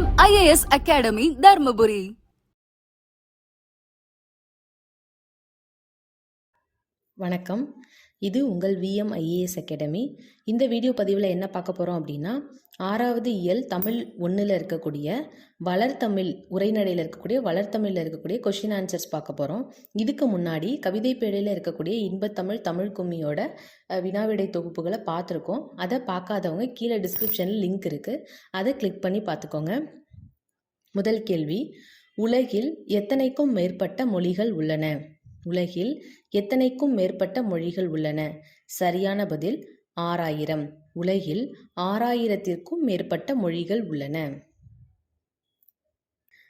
வணக்கம் IAS academy Dharmapuri. வணக்கம். இது உங்கள் விஎம் ஐஏஎஸ் அகாடமி இந்த வீடியோ பதிவில் என்ன பார்க்க போகிறோம் அப்படின்னா ஆறாவது இயல் தமிழ் ஒன்றில் இருக்கக்கூடிய வளர்தமிழ் உரைநடையில் இருக்கக்கூடிய வளர்தமிழில் இருக்கக்கூடிய கொஷின் ஆன்சர்ஸ் பார்க்க போகிறோம் இதுக்கு முன்னாடி கவிதை பேழையில் இருக்கக்கூடிய இன்பத்தமிழ் தமிழ் கும்மியோட வினாவிடை தொகுப்புகளை பார்த்துருக்கோம். அதை பார்க்காதவங்க கீழே டிஸ்கிரிப்ஷனில் லிங்க் இருக்குது அதை கிளிக் பண்ணி பார்த்துக்கோங்க. முதல் கேள்வி உலகில் எத்தனைக்கும் மேற்பட்ட மொழிகள் உள்ளன? உலகில் எத்தனைக்கும் மேற்பட்ட மொழிகள் உள்ளன? சரியான பதில் ஆறாயிரம். உலகில் ஆறாயிரத்திற்கும் மேற்பட்ட மொழிகள் உள்ளன.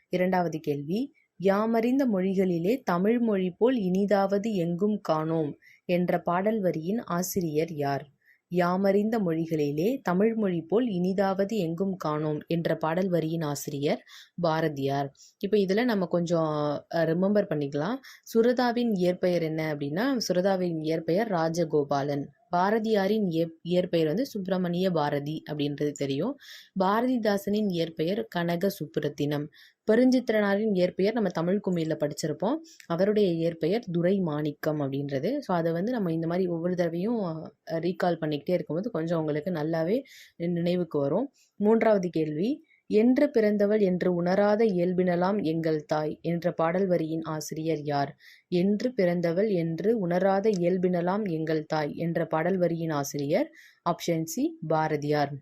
இரண்டாவது கேள்வி யாமறிந்த மொழிகளிலே தமிழ் மொழி போல் இனிதாவது எங்கும் காணோம் என்ற பாடல் வரியின் ஆசிரியர் யார்? யாமறிந்த மொழிகளிலே தமிழ் மொழி போல் இனிதாவது எங்கும் காணோம் என்ற பாடல் வரியின் ஆசிரியர் பாரதியார். இப்போ இதில் நம்ம கொஞ்சம் ரிமெம்பர் பண்ணிக்கலாம். சுரதாவின் இயற்பெயர் என்ன அப்படின்னா சுரதாவின் இயற்பெயர் ராஜகோபாலன். பாரதியாரின் இயற்பெயர் வந்து சுப்பிரமணிய பாரதி அப்படின்றது தெரியும். பாரதிதாசனின் இயற்பெயர் கனக சுப்புரத்தினம். பெருஞ்சித்திரனாரின் இயற்பெயர் நம்ம தமிழ் கும்மியில் படிச்சிருப்போம். அவருடைய இயற்பெயர் துரை மாணிக்கம் அப்படின்றது. ஸோ அதை வந்து நம்ம இந்த மாதிரி ஒவ்வொரு தடவையும் ரீகால் பண்ணிக்கிட்டே இருக்கும்போது கொஞ்சம் உங்களுக்கு நல்லாவே நினைவுக்கு வரும். மூன்றாவது கேள்வி என்று பிறந்தவள் என்று உணராத இயல்பினலாம் எங்கள் தாய் என்ற பாடல் வரியின் ஆசிரியர் யார்? என்று பிறந்தவள் என்று உணராத இயல்பினலாம் எங்கள் தாய் என்ற பாடல் வரியின் ஆசிரியர் ஆப்ஷன் சி பாரதியார்.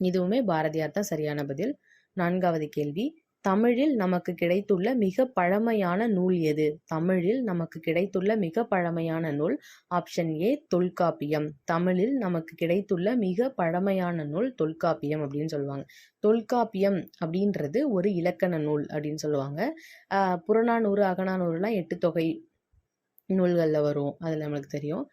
இதுவுமே பாரதியார் தான் சரியான பதில். நான்காவது கேள்வி. தமிழில் நமக்கு கிடைத்துள்ள மிக பழமையான நூல் எது? தமிழில் நமக்கு கிடைத்துள்ள மிக பழமையான நூல் ஆப்ஷன் ஏ தொல்காப்பியம். தமிழில் நமக்கு கிடைத்துள்ள மிக பழமையான நூல் தொல்காப்பியம் அப்படின்னு சொல்லுவாங்க. தொல்காப்பியம் அப்படின்றது ஒரு இலக்கண நூல் அப்படின்னு சொல்லுவாங்க. புறநானூறு அகநானூறுலாம் எட்டு தொகை நூல்களில் வரும். அதில் நம்மளுக்கு தெரியும்.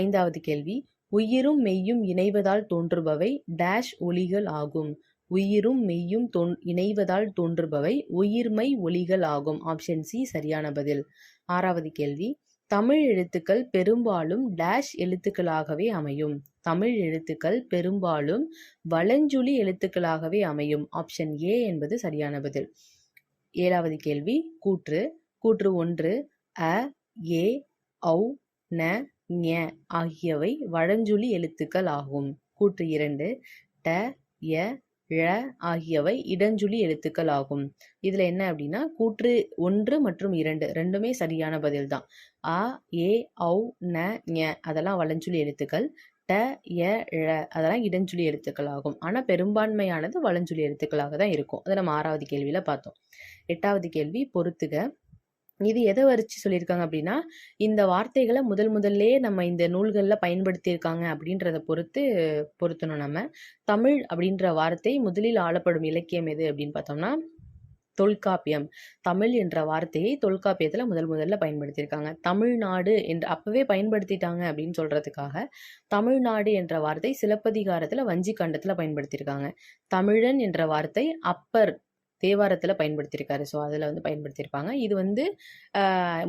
ஐந்தாவது கேள்வி. உயிரும் மெய்யும் இணைவதால் தோன்றுபவை டேஷ் ஒலிகள் ஆகும். உயிரும் மெய்யும் தோன் இணைவதால் தோன்றுபவை உயிர்மை ஒலிகள் ஆகும். ஆப்ஷன் சி சரியான பதில். ஆறாவது கேள்வி. தமிழ் எழுத்துக்கள் பெரும்பாலும் டேஷ் எழுத்துக்களாகவே அமையும். தமிழ் எழுத்துக்கள் பெரும்பாலும் வலஞ்சுழி எழுத்துக்களாகவே அமையும். ஆப்ஷன் ஏ என்பது சரியான பதில். ஏழாவது கேள்வி. கூற்று. கூற்று ஒன்று அ ஏ ஔ ந ஞ ஆகியவை வழஞ்சுழி எழுத்துக்கள் ஆகும். கூற்று இரண்டு ட ய ழ ஆகியவை இடஞ்சுழி எழுத்துக்கள் ஆகும். இதில் என்ன அப்படின்னா கூற்று ஒன்று மற்றும் இரண்டு ரெண்டுமே சரியான பதில் தான். அ ஏ ஔ ந ஞ அதெல்லாம் வளஞ்சுழி எழுத்துக்கள். ட ழ அதெல்லாம் இடஞ்சுழி எழுத்துக்கள் ஆகும். ஆனால் பெரும்பான்மையானது வளஞ்சுழி எழுத்துக்களாக தான் இருக்கும். அதை நம்ம ஆறாவது கேள்வியில் பார்த்தோம். எட்டாவது கேள்வி பொறுத்துக. இது எதை வரிச்சு சொல்லியிருக்காங்க அப்படின்னா இந்த வார்த்தைகளை முதல் முதல்லே நம்ம இந்த நூல்களில் பயன்படுத்தியிருக்காங்க அப்படின்றத பொறுத்து பொருத்தணும் நம்ம. தமிழ் அப்படின்ற வார்த்தை முதலில் ஆளப்படும் இலக்கியம் எது அப்படின்னு பார்த்தோம்னா தொல்காப்பியம். தமிழ் என்ற வார்த்தையை தொல்காப்பியத்தில் முதல் முதல்ல பயன்படுத்தியிருக்காங்க. தமிழ்நாடு என்று அப்போவே பயன்படுத்திட்டாங்க அப்படின்னு சொல்கிறதுக்காக தமிழ்நாடு என்ற வார்த்தை சிலப்பதிகாரத்தில் வஞ்சிக்கண்டத்தில் பயன்படுத்தியிருக்காங்க. தமிழன் என்ற வார்த்தை அப்பர் தேவாரத்தில் பயன்படுத்தியிருக்காரு ஸோ அதில் வந்து பயன்படுத்தியிருப்பாங்க இது வந்து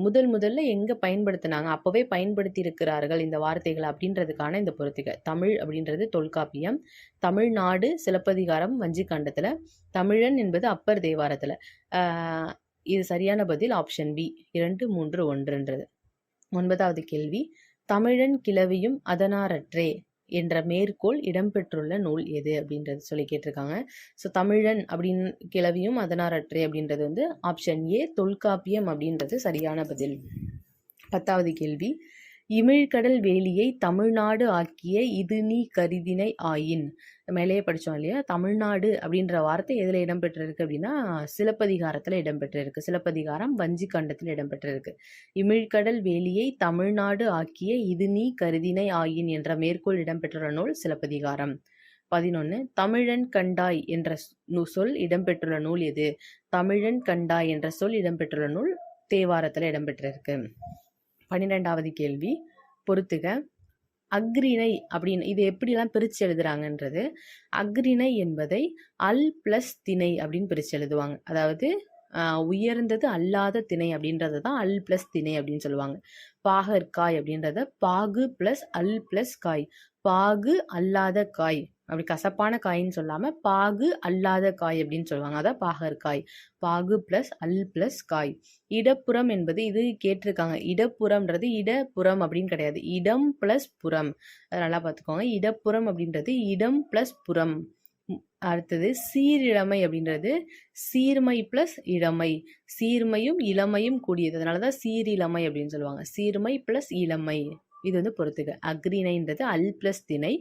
முதல் முதல்ல எங்கே பயன்படுத்தினாங்க? அப்போவே பயன்படுத்தியிருக்கிறார்கள் இந்த வார்த்தைகள் அப்படின்றதுக்கான இந்த பொறுத்துக தமிழ் அப்படின்றது தொல்காப்பியம். தமிழ்நாடு சிலப்பதிகாரம் வஞ்சிக்காண்டத்தில் தமிழன் என்பது அப்பர் தேவாரத்தில். இது சரியான பதில் ஆப்ஷன் பி இரண்டு மூன்று ஒன்றுன்றது. ஒன்பதாவது கேள்வி தமிழன் கிளவியும் அதனாரற்றே. என்ற மேற்கோள் இடம்பெற்றுள்ள நூல் எது அப்படின்றது சொல்லி கேட்டிருக்காங்க. ஸோ தமிழன் அப்படின்னு கிளவியும் அதனாரற்றை அப்படின்றது வந்து ஆப்ஷன் ஏ தொல்காப்பியம் அப்படின்றது சரியான பதில். பத்தாவது கேள்வி. இமிழ்கடல் வேலியை தமிழ்நாடு ஆக்கிய இது நீ கருதினை ஆயின். மேலேயே படித்தோம் இல்லையா? தமிழ்நாடு அப்படின்ற வார்த்தை எதில் இடம்பெற்றிருக்கு அப்படின்னா சிலப்பதிகாரத்தில் இடம்பெற்றிருக்கு. சிலப்பதிகாரம் வஞ்சிக்கண்டத்தில் இடம்பெற்றிருக்கு. இமிழ்கடல் வேலியை தமிழ்நாடு ஆக்கிய இது நீ கருதினை ஆயின் என்ற மேற்கோள் இடம்பெற்றுள்ள நூல் சிலப்பதிகாரம். பதினொன்று தமிழன் கண்டாய் என்ற நூ- சொல் இடம்பெற்றுள்ள நூல் எது? தமிழன் கண்டாய் என்ற சொல் இடம்பெற்றுள்ள நூல் தேவாரத்தில் இடம்பெற்றிருக்கு. பன்னிரெண்டாவது கேள்வி. பொறுத்துக. அக்ரிணை அப்படின்னு இது எப்படிலாம் பிரித்து எழுதுறாங்கன்றது. அக்ரிணை என்பதை அல் ப்ளஸ் திணை அப்படின்னு பிரித்து எழுதுவாங்க. அதாவது உயர்ந்தது அல்லாத திணை அப்படின்றது தான் அல் ப்ளஸ் திணை அப்படின்னு சொல்லுவாங்க. பாகற்காய் அப்படின்றத பாகு ப்ளஸ் அல் ப்ளஸ் காய். பாகு அல்லாத காய். அப்படி கசப்பான காயின்னு சொல்லாமல் பாகு அல்லாத காய் அப்படின்னு சொல்லுவாங்க. அதான் பாகற்காய் பாகு ப்ளஸ் அல் ப்ளஸ் காய். இடப்புறம் என்பது இது கேட்டிருக்காங்க. இடப்புறம்ன்றது இடப்புறம் அப்படின்னு கிடையாது. இடம் ப்ளஸ் புறம். அதை நல்லா பார்த்துக்கோங்க. இடப்புறம் அப்படின்றது இடம் ப்ளஸ் புறம். அடுத்தது சீரிழமை அப்படின்றது சீர்மை ப்ளஸ் இளமை சீர்மையும் இளமையும் கூடியது. அதனால தான் சீரிழமை அப்படின்னு சொல்லுவாங்க. சீர்மை ப்ளஸ் இளமை. இது வந்து பொறுத்துக்க அக்ரிணைன்றது அல் பிளஸ் திணை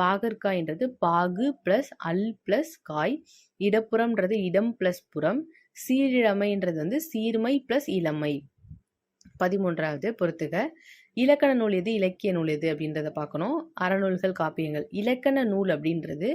பாகற்காய்ன்றது பாகு பிளஸ் அல் பிளஸ் காய் இடப்புறம்ன்றது இடம் பிளஸ் புறம் சீரிழமைன்றது வந்து சீர்மை பிளஸ் இளமை. பதிமூன்றாவது பொறுத்துக. இலக்கண நூல் எது? இலக்கிய நூல் எது? அப்படின்றத பார்க்கணும். அறநூல்கள் காப்பியங்கள். இலக்கண நூல் அப்படின்றது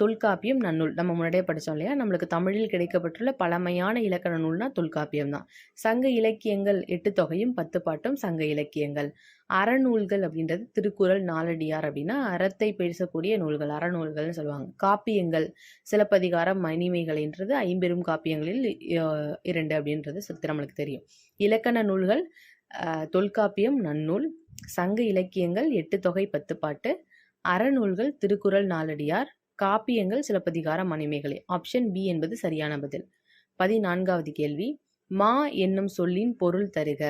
தொல்காப்பியம் நன்னூல். நம்ம முன்னாடியே படித்தோம் இல்லையா? நம்மளுக்கு தமிழில் கிடைக்கப்பட்டுள்ள பழமையான இலக்கண நூல்னா தொல்காப்பியம் தான் சங்க இலக்கியங்கள் எட்டு தொகையும் பத்து பாட்டும் சங்க இலக்கியங்கள். அறநூல்கள் அப்படின்றது திருக்குறள் நாலடியார் அப்படின்னா அறத்தை பேசக்கூடிய நூல்கள் அறநூல்கள்னு சொல்லுவாங்க. காப்பியங்கள் சிலப்பதிகாரம் மணிமைகள்ன்றது ஐம்பெரும் காப்பியங்களில் இரண்டு அப்படின்றது சுத்தி நம்மளுக்கு தெரியும். இலக்கண நூல்கள் தொல்காப்பியம் நன்னூல் சங்க இலக்கியங்கள் எட்டு தொகை பத்து பாட்டு. அறநூல்கள் திருக்குறள் நாலடியார். காப்பியங்கள் சிலப்பதிகார மணிமேகலை. ஆப்ஷன் பி என்பது சரியான பதில். பதினான்காவது கேள்வி. மா என்னும் சொல்லின் பொருள் தருக.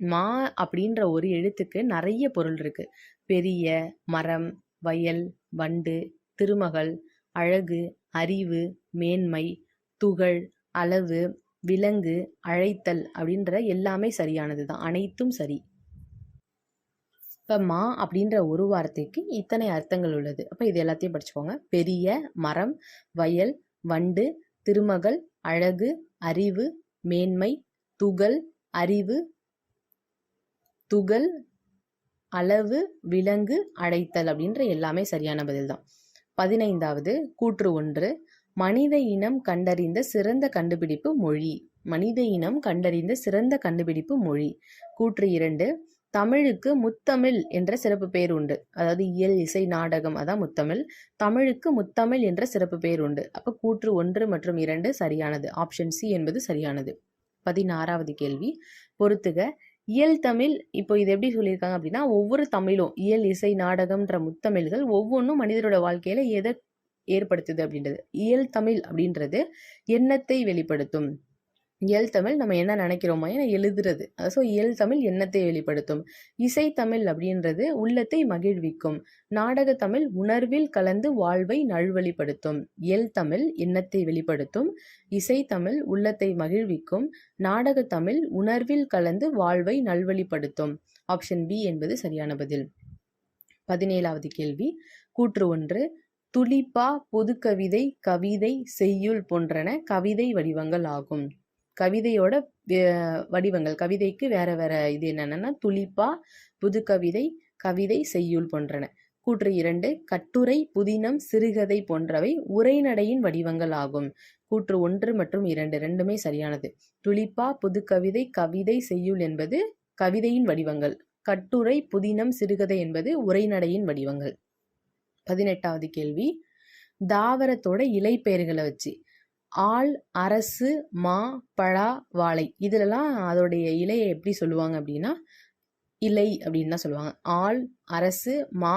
மா அப்படின்ற ஒரு எழுத்துக்கு நிறைய பொருள் இருக்கு. பெரிய மரம் வயல் வண்டு திருமகள் அழகு அறிவு மேன்மை துகள் அளவு விலங்கு அழைத்தல் அப்படின்ற எல்லாமே சரியானது தான். அனைத்தும் சரி. இப்போ மா அப்படின்ற ஒரு வார்த்தைக்கு இத்தனை அர்த்தங்கள் உள்ளது. அப்போ இது எல்லாத்தையும் படிச்சுக்கோங்க. பெரிய மரம் வயல் வண்டு திருமகள் அழகு அறிவு மேன்மை துகள் அறிவு துகள் அளவு விலங்கு அழைத்தல் அப்படின்ற எல்லாமே சரியான பதில் தான் பதினைந்தாவது கூற்று ஒன்று மனித இனம் கண்டறிந்த சிறந்த கண்டுபிடிப்பு மொழி. மனித இனம் கண்டறிந்த சிறந்த கண்டுபிடிப்பு மொழி. கூற்று இரண்டு தமிழுக்கு முத்தமிழ் என்ற சிறப்பு பெயர் உண்டு. அதாவது இயல் இசை நாடகம் அதான் முத்தமிழ். தமிழுக்கு முத்தமிழ் என்ற சிறப்பு பெயர் உண்டு. அப்போ கூற்று ஒன்று மற்றும் இரண்டு சரியானது. ஆப்ஷன் சி என்பது சரியானது. பதினாறாவது கேள்வி பொறுத்துக இயல் தமிழ் இப்போ இது எப்படி சொல்லியிருக்காங்க அப்படின்னா ஒவ்வொரு தமிழும் இயல் இசை நாடகம்ன்ற முத்தமிழ்கள் ஒவ்வொன்றும் மனிதரோட வாழ்க்கையில எதை ஏற்படுத்துது அப்படின்றது. இயல் தமிழ் அப்படின்றது எண்ணத்தை வெளிப்படுத்தும். இயல் தமிழ் நம்ம என்ன நினைக்கிறோமோ ஏன்னா எழுதுறது. ஸோ இயல் தமிழ் எண்ணத்தை வெளிப்படுத்தும். இசை தமிழ் அப்படின்றது உள்ளத்தை மகிழ்விக்கும். நாடக தமிழ் உணர்வில் கலந்து வாழ்வை நல்வழிப்படுத்தும். இயல் தமிழ் எண்ணத்தை வெளிப்படுத்தும். இசை தமிழ் உள்ளத்தை மகிழ்விக்கும். நாடக தமிழ் உணர்வில் கலந்து வாழ்வை நல்வழிப்படுத்தும். ஆப்ஷன் பி என்பது சரியான பதில். பதினேழாவது கேள்வி. கூற்று ஒன்று. துளிப்பா பொதுக்கவிதை கவிதை செய்யுள் போன்றன கவிதை வடிவங்கள் ஆகும். கவிதையோட வே- வடிவங்கள். கவிதைக்கு வேற வேற இது என்னென்னா துளிப்பா புதுக்கவிதை கவிதை செய்யுள் போன்றன. கூற்று இரண்டு கட்டுரை புதினம் சிறுகதை போன்றவை உரைநடையின் வடிவங்கள் ஆகும். கூற்று ஒன்று மற்றும் இரண்டு ரெண்டுமே சரியானது. துளிப்பா புதுக்கவிதை கவிதை செய்யுள் என்பது கவிதையின் வடிவங்கள். கட்டுரை புதினம் சிறுகதை என்பது உரைநடையின் வடிவங்கள். பதினெட்டாவது கேள்வி. தாவரத்தோட இலை பெயர்களை வச்சு. ஆள் அரசு மா பழா வாழை. இதுலலாம் அதோடைய இலையை எப்படி சொல்லுவாங்க அப்படின்னா இலை அப்படின்னு தான் சொல்லுவாங்க. ஆள் அரசு மா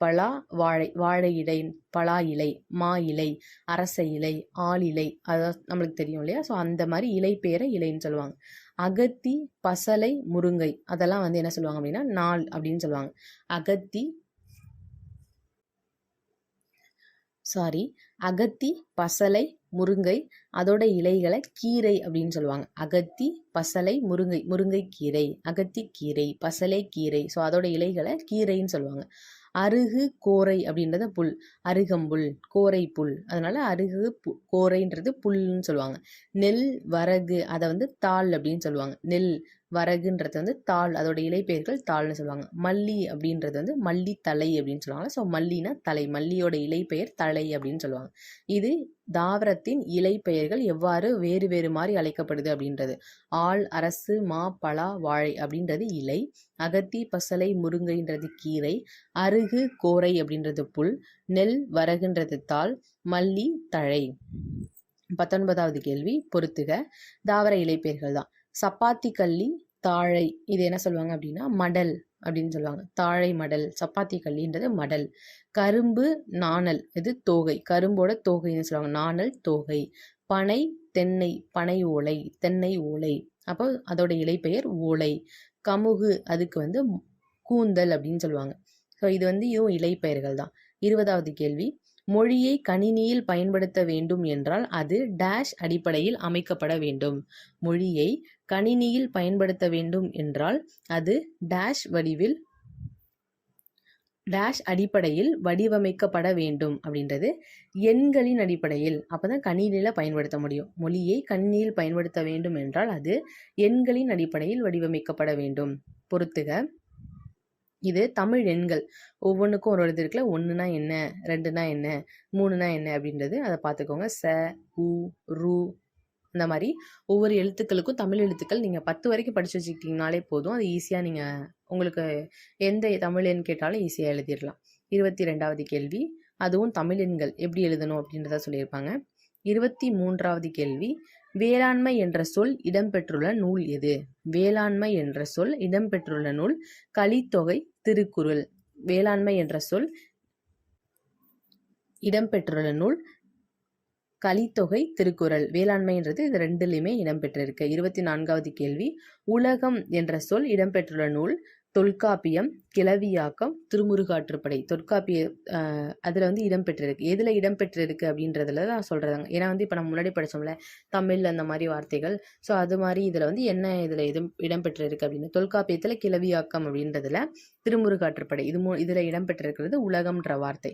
பலா வாழை. வாழை இலை பலா இலை மா இலை அரச இலை ஆள் இலை அதான் நம்மளுக்கு தெரியும் இல்லையா? ஸோ அந்த மாதிரி இலை பேரை இலைன்னு சொல்லுவாங்க. அகத்தி பசலை முருங்கை. அதெல்லாம் வந்து என்ன சொல்லுவாங்க அப்படின்னா நாள் அப்படின்னு சொல்லுவாங்க. அகத்தி சாரி அகத்தி பசலை முருங்கை அதோட இலைகளை கீரை அப்படின்னு சொல்லுவாங்க. அகத்தி பசலை முருங்கை முருங்கை கீரை அகத்தி கீரை பசலை கீரை ஸோ அதோட இலைகளை கீரைன்னு சொல்லுவாங்க. அருகு கோரை அப்படின்றத புல் அருகம்புல் கோரை புல். அதனால அருகு பு கோரைன்றது புல்னு சொல்லுவாங்க. நெல் வரகு அதை வந்து தாள் அப்படின்னு சொல்லுவாங்க. நெல் வரகுன்றது வந்து தாள் அதோட இலைப்பெயர்கள் தாள்னு சொல்லுவாங்க. மல்லி அப்படின்றது வந்து மல்லி தலை அப்படின்னு சொல்லுவாங்க. ஸோ மல்லினா தலை மல்லியோட இலைப்பெயர் தலை அப்படின்னு சொல்லுவாங்க. இது தாவரத்தின் இலைப்பெயர்கள் எவ்வாறு வேறு வேறு மாதிரி அழைக்கப்படுது அப்படின்றது. ஆள் அரசு மா பலா வாழை அப்படின்றது இலை அகத்தி பசலை முருங்கைன்றது கீரை அருகு கோரை அப்படின்றது புல் நெல் வரகுன்றது தாள் மல்லி தழை. பத்தொன்பதாவது கேள்வி பொறுத்துக. தாவர இலைப்பெயர்கள் தான் சப்பாத்தி கள்ளி தாழை. இது என்ன சொல்லுவாங்க அப்படின்னா மடல் அப்படின்னு சொல்லுவாங்க. தாழை மடல் சப்பாத்தி கள்ளின்றது மடல். கரும்பு நாணல். இது தோகை. கரும்போட தோகைன்னு சொல்லுவாங்க? நாணல் தோகை. பனை தென்னை. பனை ஓலை. தென்னை ஓலை. அப்போ அதோட இலைப்பெயர் ஓலை. கமுகு அதுக்கு வந்து கூந்தல் அப்படின்னு சொல்லுவாங்க. ஸோ இது வந்து இதுவும் இலைப்பெயர்கள் தான். இருபதாவது கேள்வி. மொழியை கணினியில் பயன்படுத்த வேண்டும் என்றால் அது டேஷ் அடிப்படையில் அமைக்கப்பட வேண்டும். மொழியை கணினியில் பயன்படுத்த வேண்டும் என்றால் அது டேஷ் வடிவில் டேஷ் அடிப்படையில் வடிவமைக்கப்பட வேண்டும் அப்படின்றது எண்களின் அடிப்படையில். அப்போ தான் கணினியில் பயன்படுத்த முடியும். மொழியை கணினியில் பயன்படுத்த வேண்டும் என்றால் அது எண்களின் அடிப்படையில் வடிவமைக்கப்பட வேண்டும். பொறுத்துக. இது தமிழ் எண்கள். ஒவ்வொன்றுக்கும் ஒரு இது இருக்குல்ல. ஒன்றுனா என்ன? ரெண்டுனா என்ன? மூணுனா என்ன? அப்படின்றது அதை பார்த்துக்கோங்க ச உ ரு இந்த மாதிரி ஒவ்வொரு எழுத்துக்களுக்கும் தமிழ் எழுத்துக்கள் நீங்கள் பத்து வரைக்கும் படித்து வச்சுக்கிட்டிங்கனாலே போதும். அது ஈஸியாக நீங்கள் உங்களுக்கு எந்த தமிழ் எண் கேட்டாலும் ஈஸியாக எழுதிடலாம் இருபத்தி ரெண்டாவது கேள்வி அதுவும் தமிழ் எண்கள் எப்படி எழுதணும் அப்படின்றத சொல்லியிருப்பாங்க. இருபத்தி மூன்றாவது கேள்வி வேளாண்மை என்ற சொல் இடம்பெற்றுள்ள நூல் எது? வேளாண்மை என்ற சொல் இடம்பெற்றுள்ள நூல் கலித்தொகை திருக்குறள். வேளாண்மை என்ற சொல் இடம்பெற்றுள்ள நூல் கலித்தொகை திருக்குறள். வேளாண்மைன்றது இது ரெண்டுலையுமே இடம்பெற்றிருக்கு. இருபத்தி நான்காவது கேள்வி உலகம் என்ற சொல் இடம்பெற்றுள்ள நூல் தொல்காப்பியம் கிளவியாக்கம் திருமுருகாற்றுப்படை. தொல்காப்பிய அதில் வந்து இடம்பெற்றிருக்கு. எதில் இடம்பெற்றிருக்கு அப்படின்றதுல தான் சொல்கிறாங்க ஏன்னா வந்து இப்போ நம்ம முன்னாடி படித்தோம்ல தமிழ் அந்த மாதிரி வார்த்தைகள். ஸோ அது மாதிரி இதில் வந்து என்ன இதில் இடம் இடம்பெற்றிருக்கு அப்படின்னு. தொல்காப்பியத்தில் கிளவியாக்கம் அப்படின்றதுல திருமுருகாற்றுப்படை. இது மூ இதில் இடம்பெற்றிருக்கிறது உலகம்ன்ற வார்த்தை.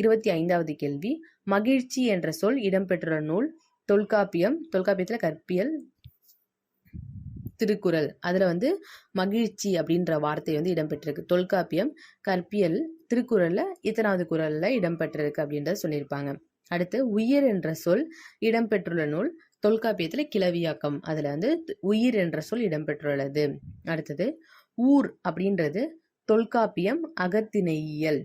இருபத்தி ஐந்தாவது கேள்வி மகிழ்ச்சி என்ற சொல் இடம்பெற்றுள்ள நூல் தொல்காப்பியம் தொல்காப்பியத்தில் கற்பியல் திருக்குறள். அதில் வந்து மகிழ்ச்சி அப்படின்ற வார்த்தை வந்து இடம்பெற்றிருக்கு. தொல்காப்பியம் கற்பியல் திருக்குறளில் இத்தனாவது குரலில் இடம்பெற்றிருக்கு அப்படின்றத சொல்லியிருப்பாங்க. அடுத்து உயிர் என்ற சொல் இடம்பெற்றுள்ள நூல் தொல்காப்பியத்தில் கிளவியாக்கம். அதில் வந்து உயிர் என்ற சொல் இடம்பெற்றுள்ளது. அடுத்தது ஊர் அப்படின்றது தொல்காப்பியம் அகத்திணையியல்.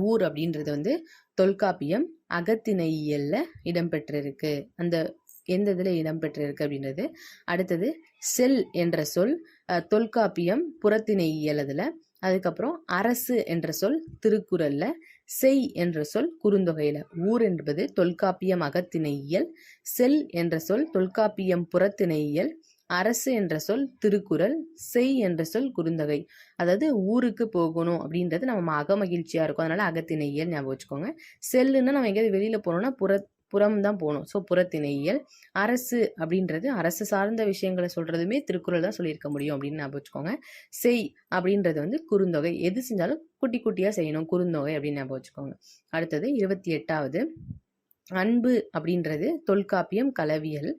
ஊர் அப்படின்றது வந்து தொல்காப்பியம் அகத்திணையியல்ல இடம்பெற்றிருக்கு. அந்த எந்த இதில் இடம்பெற்றிருக்கு அப்படின்றது. அடுத்தது செல் என்ற சொல் தொல்காப்பியம் புறத்திணையியல் அதில். அதுக்கப்புறம் அரசு என்ற சொல் திருக்குறளில். செய் என்ற சொல் குறுந்தொகையில். ஊர் என்பது தொல்காப்பியம் அகத்திணையியல். செல் என்ற சொல் தொல்காப்பியம் புறத்திணையியல். அரசு என்ற சொல் திருக்குறள் செய் என்ற சொல் குறுந்தகை. அதாவது ஊருக்கு போகணும் அப்படின்றது நம்ம அக மகிழ்ச்சியாக இருக்கும். அதனால் அகத்திணையியல் ஞாபகம் வச்சுக்கோங்க. செல்லுன்னா நம்ம எங்கேயாவது வெளியில் போனோம்னா புற புறம் தான் போகணும் ஸோ புறத்திணையியல் அரசு அப்படின்றது அரசு சார்ந்த விஷயங்களை சொல்கிறதுமே திருக்குறள் தான் சொல்லியிருக்க முடியும் அப்படின்னு ஞாபகம் வச்சுக்கோங்க. செய் அப்படின்றது வந்து குறுந்தொகை. எது செஞ்சாலும் குட்டி குட்டியாக செய்யணும். குறுந்தொகை அப்படின்னு ஞாபகம் வச்சுக்கோங்க. அடுத்தது இருபத்தி எட்டாவது. அன்பு அப்படின்றது தொல்காப்பியம் களவியல்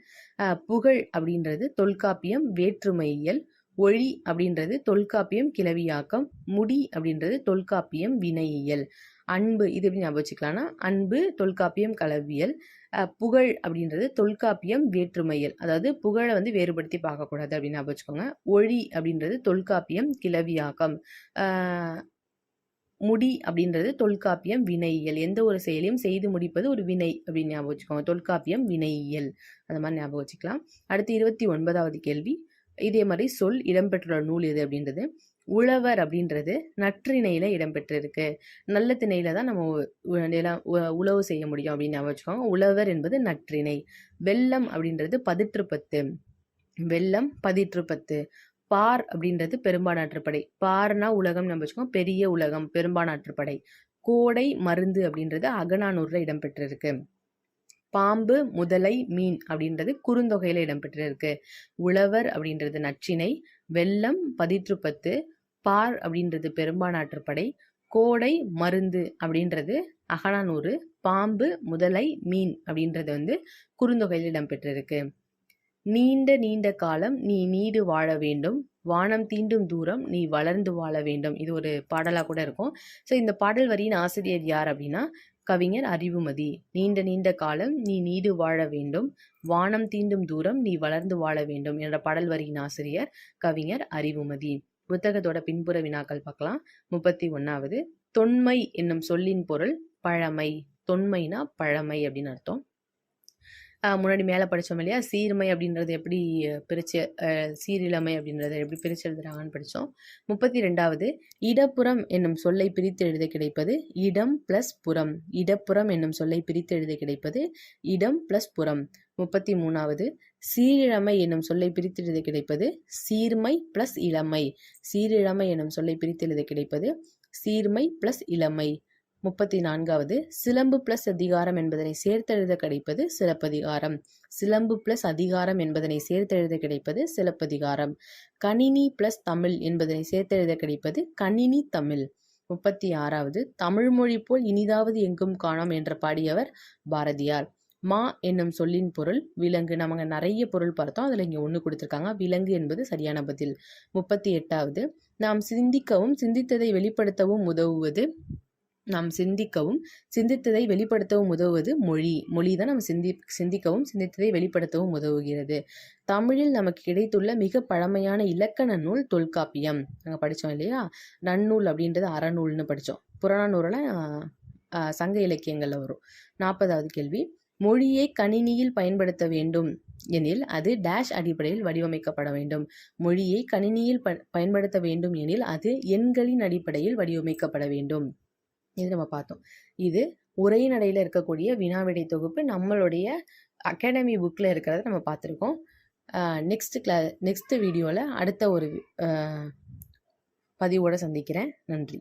புகழ் அப்படின்றது தொல்காப்பியம் வேற்றுமையியல். ஒளி அப்படின்றது தொல்காப்பியம் கிளவியாக்கம். முடி அப்படின்றது தொல்காப்பியம் வினையியல். அன்பு இது எப்படி ஞாபகம் வச்சுக்கலாம்னா அன்பு தொல்காப்பியம் களவியல் புகழ் அப்படின்றது தொல்காப்பியம் வேற்றுமையல் அதாவது புகழை வந்து வேறுபடுத்தி பார்க்கக்கூடாது அப்படின்னு ஞாபகம் வச்சுக்கோங்க. ஒளி அப்படின்றது தொல்காப்பியம் கிளவியாக்கம். முடி அப்படின்றது தொல்காப்பியம் வினையியல். எந்த ஒரு செயலையும் செய்து முடிப்பது ஒரு வினை அப்படின்னு ஞாபகம் வச்சுக்கோங்க. தொல்காப்பியம் வினையியல். அந்த மாதிரி ஞாபகம் வச்சுக்கலாம். அடுத்து இருபத்தி ஒன்பதாவது கேள்வி. இதே மாதிரி சொல் இடம்பெற்றுள்ள நூல் எது அப்படின்றது? உழவர் அப்படின்றது நற்றிணையில் இடம்பெற்றிருக்கு. நல்ல திணையில தான் நம்ம நிலம் உழவு செய்ய முடியும் அப்படின்னு ஞாபகம் வச்சுக்கோங்க. உழவர் என்பது நற்றிணை. வெள்ளம் அப்படின்றது பதிற்றுப்பத்து. வெள்ளம் பதிற்றுப்பத்து. பார் அப்படின்றது பெரும்பானாற்றுப்படை பார்னா உலகம் நம்ம வச்சுக்கோங்க பெரிய உலகம் பெரும்பானாற்றுப்படை கோடை மருந்து அப்படின்றது அகனானூரில் இடம்பெற்றிருக்கு. பாம்பு முதலை மீன் அப்படின்றது குறுந்தொகையில் இடம்பெற்றிருக்கு. உழவர் அப்படின்றது நச்சினை வெள்ளம் பதிற்றுப்பத்து பார் அப்படின்றது பெரும்பானாற்றுப்படை கோடை மருந்து அப்படின்றது அகனானூறு பாம்பு முதலை மீன் அப்படின்றது வந்து குறுந்தொகையில் இடம்பெற்றிருக்கு. நீண்ட நீண்ட காலம் நீ நீடு வாழ வேண்டும். வானம் தீண்டும் தூரம் நீ வளர்ந்து வாழ வேண்டும். இது ஒரு பாடலாக கூட இருக்கும். ஸோ இந்த பாடல் வரியின் ஆசிரியர் யார் அப்படின்னா கவிஞர் அறிவுமதி. நீண்ட நீண்ட காலம் நீ நீடு வாழ வேண்டும். வானம் தீண்டும் தூரம் நீ வளர்ந்து வாழ வேண்டும் என்ற பாடல் வரியின் ஆசிரியர் கவிஞர் அறிவுமதி. புத்தகத்தோட பின்புற வினாக்கள் பார்க்கலாம். முப்பத்தி ஒன்றாவது தொன்மை என்னும் சொல்லின் பொருள் பழமை. தொன்மைனா பழமை அப்படின்னு அர்த்தம். முன்னாடி மேலே படித்தோம் இல்லையா? சீர்மை அப்படின்றது எப்படி பிரித்து சீரிழமை அப்படின்றத எப்படி பிரித்து எழுதுறாங்கன்னு படித்தோம் முப்பத்தி ரெண்டாவது இடப்புறம் என்னும் சொல்லை பிரித்து எழுத கிடைப்பது இடம் ப்ளஸ் புறம். இடப்புறம் என்னும் சொல்லை பிரித்து எழுத கிடைப்பது இடம் ப்ளஸ் புறம். முப்பத்தி மூணாவது சீரிழமை என்னும் சொல்லை பிரித்து எழுத கிடைப்பது சீர்மை ப்ளஸ் இளமை. சீரிழமை என்னும் சொல்லை பிரித்து எழுத கிடைப்பது சீர்மை ப்ளஸ் இளமை. முப்பத்தி நான்காவது சிலம்பு பிளஸ் அதிகாரம் என்பதனை சேர்த்தெழுத கிடைப்பது சிலப்பதிகாரம். சிலம்பு பிளஸ் அதிகாரம் என்பதனை சேர்த்தெழுத கிடைப்பது சிலப்பதிகாரம். கணினி பிளஸ் தமிழ் என்பதனை சேர்த்தெழுத கிடைப்பது கணினி தமிழ். முப்பத்தி ஆறாவது தமிழ்மொழி போல் இனிதாவது எங்கும் காணோம் என்ற பாடியவர் பாரதியார். மா என்னும் சொல்லின் பொருள் விலங்கு நமக்கு நிறைய பொருள் பார்த்தோம். அதில் இங்கே ஒன்று கொடுத்துருக்காங்க. விலங்கு என்பது சரியான பதில். முப்பத்தி எட்டாவது நாம் சிந்திக்கவும் சிந்தித்ததை வெளிப்படுத்தவும் உதவுவது நாம் சிந்திக்கவும் சிந்தித்ததை வெளிப்படுத்தவும் உதவுவது மொழி. மொழி தான் நம்ம சிந்தி சிந்திக்கவும் சிந்தித்ததை வெளிப்படுத்தவும் உதவுகிறது. தமிழில் நமக்கு கிடைத்துள்ள மிக பழமையான இலக்கண நூல் தொல்காப்பியம். நாங்கள் படித்தோம் இல்லையா? நன்னூல் அப்படின்றது அறநூல்னு படித்தோம் புறநானூறில் சங்க இலக்கியங்களில் வரும். நாற்பதாவது கேள்வி. மொழியை கணினியில் பயன்படுத்த வேண்டும் எனில் அது டேஷ் அடிப்படையில் வடிவமைக்கப்பட வேண்டும். மொழியை கணினியில் ப பயன்படுத்த வேண்டும் எனில் அது எண்களின் அடிப்படையில் வடிவமைக்கப்பட வேண்டும். இது நம்ம பார்த்தோம். இது உரைநடையில் இருக்கக்கூடிய வினாவிடை தொகுப்பு நம்மளுடைய அகாடமி புக்கில் இருக்கிறத நம்ம பார்த்துருக்கோம். நெக்ஸ்ட் கிளா நெக்ஸ்ட் வீடியோவில் அடுத்த ஒரு பதிவோடு சந்திக்கிறேன். நன்றி.